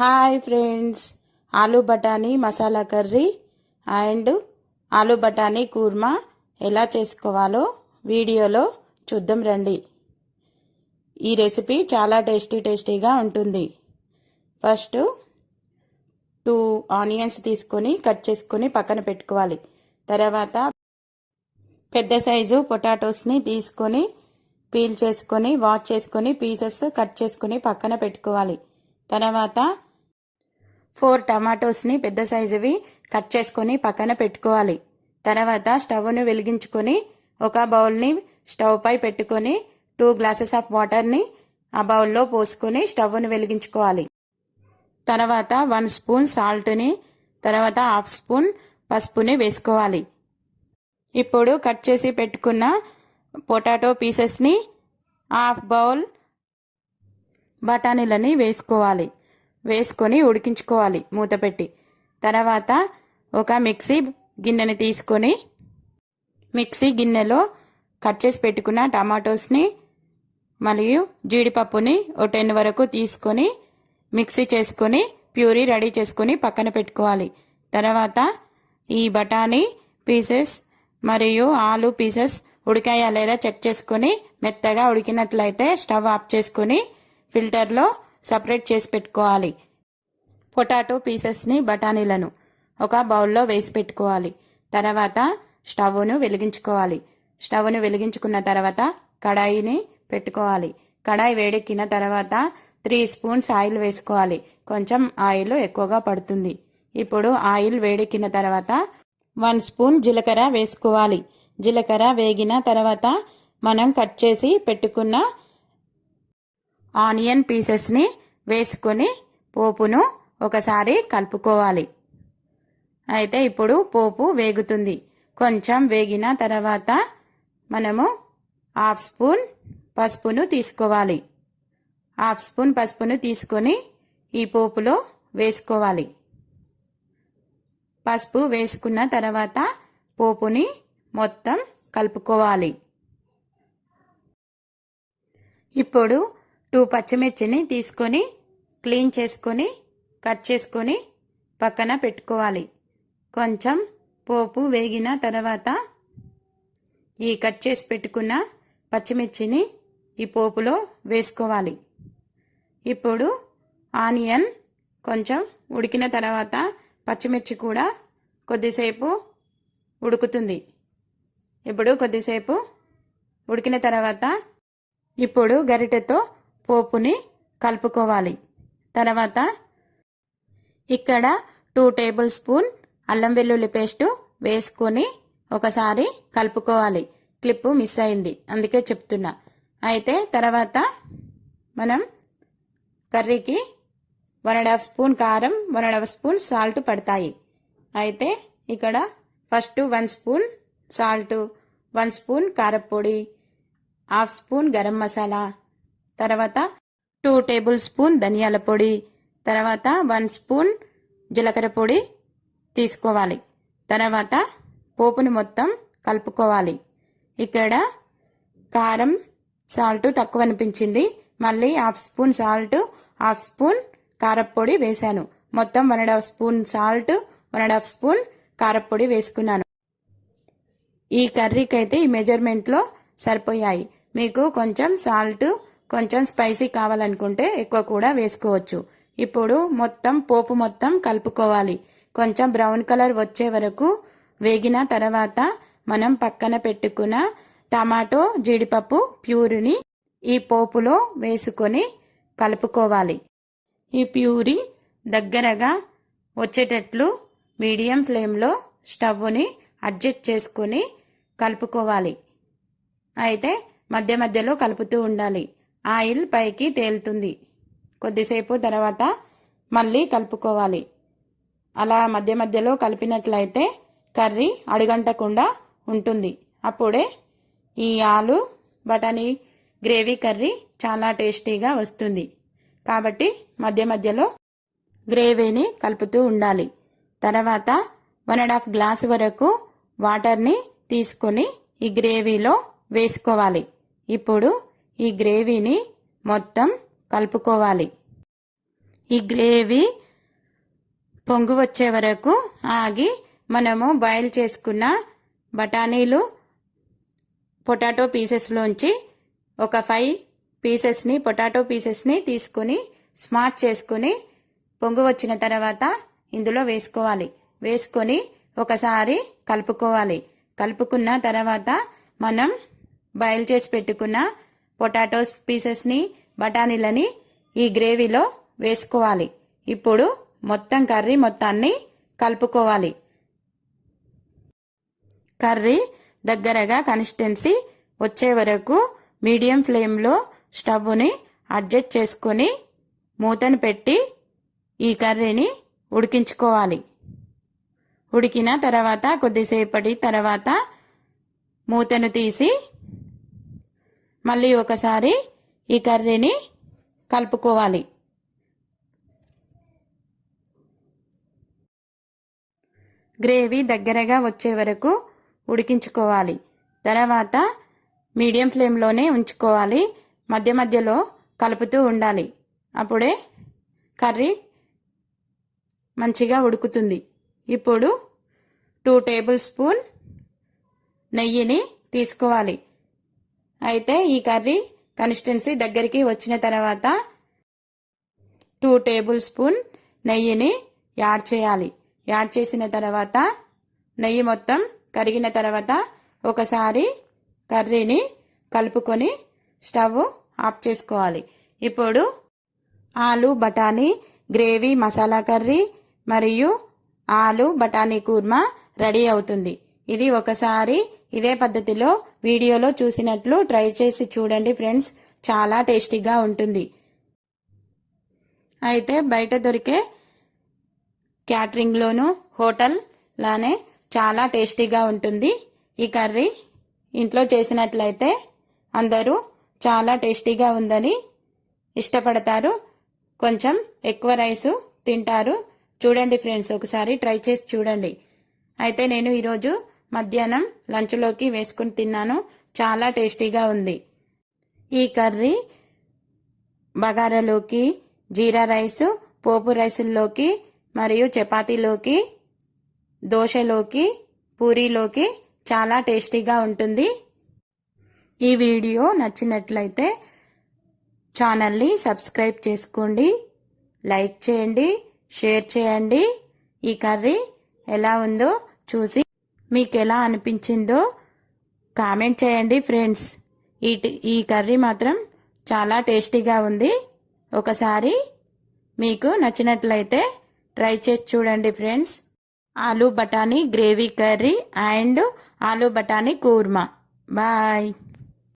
Hi friends. Aloo బఠానీ masala curry and aloo బఠానీ కూర్మా ఎలా చేసుకోవాలో వీడియోలో చూద్దాం రండి. ఈ రెసిపీ చాలా టేస్టీ టేస్టీగా ఉంటుంది. ఫస్ట్ టూ ఆనియన్స్ తీసుకొని కట్ చేసుకొని పక్కన పెట్టుకోవాలి. తర్వాత పెద్ద సైజు పొటాటోస్ని తీసుకొని పీల్ చేసుకొని వాష్ చేసుకొని పీసెస్ కట్ చేసుకొని పక్కన పెట్టుకోవాలి. తర్వాత ఫోర్ టమాటోస్ని పెద్ద సైజువి కట్ చేసుకొని పక్కన పెట్టుకోవాలి. తర్వాత స్టవ్ను వెలిగించుకొని ఒక బౌల్ని స్టవ్ పై పెట్టుకొని టూ గ్లాసెస్ ఆఫ్ వాటర్ని ఆ బౌల్లో పోసుకొని స్టవ్ను వెలిగించుకోవాలి. తర్వాత వన్ స్పూన్ సాల్ట్ని తర్వాత హాఫ్ స్పూన్ పసుపుని వేసుకోవాలి. ఇప్పుడు కట్ చేసి పెట్టుకున్న పొటాటో పీసెస్ని హాఫ్ బౌల్ బఠానీలని వేసుకోవాలి. వేసుకొని ఉడికించుకోవాలి మూత పెట్టి. తర్వాత ఒక మిక్సీ గిన్నెని తీసుకొని మిక్సీ గిన్నెలో కట్ చేసి పెట్టుకున్న టమాటోస్ని మరియు జీడిపప్పుని ఓ టెన్ వరకు తీసుకొని మిక్సీ చేసుకొని ప్యూరీ రెడీ చేసుకొని పక్కన పెట్టుకోవాలి. తర్వాత ఈ బఠానీ పీసెస్ మరియు ఆలు పీసెస్ ఉడికాయా లేదా చెక్ చేసుకొని మెత్తగా ఉడికినట్లయితే స్టవ్ ఆఫ్ చేసుకొని ఫిల్టర్లో సపరేట్ చేసి పెట్టుకోవాలి. పొటాటో పీసెస్ని బఠానీలను ఒక బౌల్లో వేసి పెట్టుకోవాలి. తర్వాత స్టవ్ను వెలిగించుకోవాలి. స్టవ్ను వెలిగించుకున్న తర్వాత కడాయిని పెట్టుకోవాలి. కడాయి వేడెక్కిన తర్వాత త్రీ స్పూన్స్ ఆయిల్ వేసుకోవాలి. కొంచెం ఆయిల్ ఎక్కువగా పడుతుంది. ఇప్పుడు ఆయిల్ వేడెక్కిన తర్వాత వన్ స్పూన్ జీలకర్ర వేసుకోవాలి. జీలకర్ర వేగిన తర్వాత మనం కట్ చేసి పెట్టుకున్న ఆనియన్ పీసెస్ని వేసుకొని పోపును ఒకసారి కలుపుకోవాలి. అయితే ఇప్పుడు పోపు వేగుతుంది. కొంచెం వేగిన తర్వాత మనము హాఫ్ స్పూన్ పసుపును తీసుకోవాలి. హాఫ్ స్పూన్ పసుపును తీసుకొని ఈ పోపులో వేసుకోవాలి. పసుపు వేసుకున్న తర్వాత పోపుని మొత్తం కలుపుకోవాలి. ఇప్పుడు టూ పచ్చిమిర్చిని తీసుకొని క్లీన్ చేసుకొని కట్ చేసుకొని పక్కన పెట్టుకోవాలి. కొంచెం పోపు వేగిన తర్వాత ఈ కట్ చేసి పెట్టుకున్న పచ్చిమిర్చిని ఈ పోపులో వేసుకోవాలి. ఇప్పుడు ఆనియన్ కొంచెం ఉడికిన తర్వాత పచ్చిమిర్చి కూడా కొద్దిసేపు ఉడుకుతుంది. ఇప్పుడు కొద్దిసేపు ఉడికిన తర్వాత ఇప్పుడు గరిటెతో పోపుని కలుపుకోవాలి. తర్వాత ఇక్కడ టూ టేబుల్ స్పూన్ అల్లం వెల్లుల్లి పేస్టు వేసుకొని ఒకసారి కలుపుకోవాలి. క్లిప్పు మిస్ అయింది. అందుకే చెప్తున్నా. అయితే తర్వాత మనం కర్రీకి వన్ అండ్ హాఫ్ స్పూన్ కారం one and half spoon salt పడతాయి. అయితే ఇక్కడ first one spoon salt one spoon కారపొడి హాఫ్ స్పూన్ గరం మసాలా తర్వాత టూ టేబుల్ స్పూన్ ధనియాల పొడి. తర్వాత వన్ స్పూన్ జీలకర్ర పొడి తీసుకోవాలి. తర్వాత పోపుని మొత్తం కలుపుకోవాలి. ఇక్కడ కారం సాల్ట్ తక్కువ అనిపించింది. మళ్ళీ half spoon salt half spoon కారప్పొడి వేశాను. మొత్తం one and half spoon salt one and half spoon కారప్పొడి వేసుకున్నాను. ఈ కర్రీకి అయితే ఈ మెజర్మెంట్లో సరిపోయాయి. మీకు కొంచెం సాల్ట్ కొంచెం స్పైసీ కావాలనుకుంటే ఎక్కువ కూడా వేసుకోవచ్చు. ఇప్పుడు మొత్తం పోపు మొత్తం కలుపుకోవాలి. కొంచెం బ్రౌన్ కలర్ వచ్చే వరకు వేగిన తర్వాత మనం పక్కన పెట్టుకున్న టమాటో జీడిపప్పు ప్యూరిని ఈ పోపులో వేసుకొని కలుపుకోవాలి. ఈ ప్యూరి దగ్గరగా వచ్చేటట్లు మీడియం ఫ్లేమ్లో స్టవ్ని అడ్జస్ట్ చేసుకొని కలుపుకోవాలి. అయితే మధ్య మధ్యలో కలుపుతూ ఉండాలి. ఆయిల్ పైకి తేలుతుంది. కొద్దిసేపు తర్వాత మళ్ళీ కలుపుకోవాలి. అలా మధ్య మధ్యలో కలిపినట్లయితే కర్రీ అడుగంటకుండా ఉంటుంది. అప్పుడే ఈ ఆలు బఠానీ గ్రేవీ కర్రీ చాలా టేస్టీగా వస్తుంది. కాబట్టి మధ్య మధ్యలో గ్రేవీని కలుపుతూ ఉండాలి. తర్వాత వన్ అండ్ హాఫ్ గ్లాస్ వరకు వాటర్ని తీసుకొని ఈ గ్రేవీలో వేసుకోవాలి. ఇప్పుడు ఈ గ్రేవీని మొత్తం కలుపుకోవాలి. ఈ గ్రేవీ పొంగు వచ్చే వరకు ఆగి మనము బాయిల్ చేసుకున్న బఠానీలు పొటాటో పీసెస్లోంచి ఒక ఫైవ్ పీసెస్ని పొటాటో పీసెస్ని తీసుకొని స్మాచ్ చేసుకొని పొంగు వచ్చిన తర్వాత ఇందులో వేసుకోవాలి. వేసుకొని ఒకసారి కలుపుకోవాలి. కలుపుకున్న తర్వాత మనం బాయిల్ చేసి పెట్టుకున్న పొటాటోస్ పీసెస్ని బఠానీలని ఈ గ్రేవీలో వేసుకోవాలి. ఇప్పుడు మొత్తం కర్రీ మొత్తాన్ని కలుపుకోవాలి. కర్రీ దగ్గరగా కన్సిస్టెన్సీ వచ్చే వరకు మీడియం ఫ్లేమ్లో స్టవ్ని అడ్జస్ట్ చేసుకొని మూతను పెట్టి ఈ కర్రీని ఉడికించుకోవాలి. ఉడికిన తర్వాత కొద్దిసేపటి తర్వాత మూతను తీసి మళ్ళీ ఒకసారి ఈ కర్రీని కలుపుకోవాలి. గ్రేవీ దగ్గరగా వచ్చే వరకు ఉడికించుకోవాలి. తర్వాత మీడియం ఫ్లేమ్లోనే ఉంచుకోవాలి. మధ్య మధ్యలో కలుపుతూ ఉండాలి. అప్పుడే కర్రీ మంచిగా ఉడుకుతుంది. ఇప్పుడు టూ టేబుల్ స్పూన్ నెయ్యిని తీసుకోవాలి. అయితే ఈ కర్రీ కన్సిస్టెన్సీ దగ్గరికి వచ్చిన తర్వాత టూ టేబుల్ స్పూన్ నెయ్యిని యాడ్ చేయాలి. యాడ్ చేసిన తర్వాత నెయ్యి మొత్తం కరిగిన తర్వాత ఒకసారి కర్రీని కలుపుకొని స్టవ్ ఆఫ్ చేసుకోవాలి. ఇప్పుడు ఆలు బఠానీ గ్రేవీ మసాలా కర్రీ మరియు ఆలు బఠానీ కూర్మా రెడీ అవుతుంది. ఇది ఒకసారి ఇదే పద్ధతిలో వీడియోలో చూసినట్లు ట్రై చేసి చూడండి ఫ్రెండ్స్. చాలా టేస్టీగా ఉంటుంది. అయితే బయట దొరికే క్యాటరింగ్లోను హోటల్ లానే చాలా టేస్టీగా ఉంటుంది. ఈ కర్రీ ఇంట్లో చేసినట్లయితే అందరూ చాలా టేస్టీగా ఉందని ఇష్టపడతారు. కొంచెం ఎక్కువ రైసు తింటారు. చూడండి ఫ్రెండ్స్ ఒకసారి ట్రై చేసి చూడండి. అయితే నేను ఈరోజు మధ్యాహ్నం లంచ్లోకి వేసుకుని తిన్నాను. చాలా టేస్టీగా ఉంది. ఈ కర్రీ బగారాలోకి జీరా రైస్ పోపు రైసుల్లోకి మరియు చపాతీలోకి దోశలోకి పూరీలోకి చాలా టేస్టీగా ఉంటుంది. ఈ వీడియో నచ్చినట్లయితే ఛానల్ని సబ్స్క్రైబ్ చేసుకోండి లైక్ చేయండి షేర్ చేయండి. ఈ కర్రీ ఎలా ఉందో చూసి మీకు ఎలా అనిపించిందో కామెంట్ చేయండి ఫ్రెండ్స్. ఈ ఈ కర్రీ మాత్రం చాలా టేస్టీగా ఉంది. ఒకసారి మీకు నచ్చినట్లయితే ట్రై చేసి చూడండి ఫ్రెండ్స్. ఆలూ బఠానీ గ్రేవీ కర్రీ అండ్ ఆలూ బఠానీ కూర్మా. బాయ్.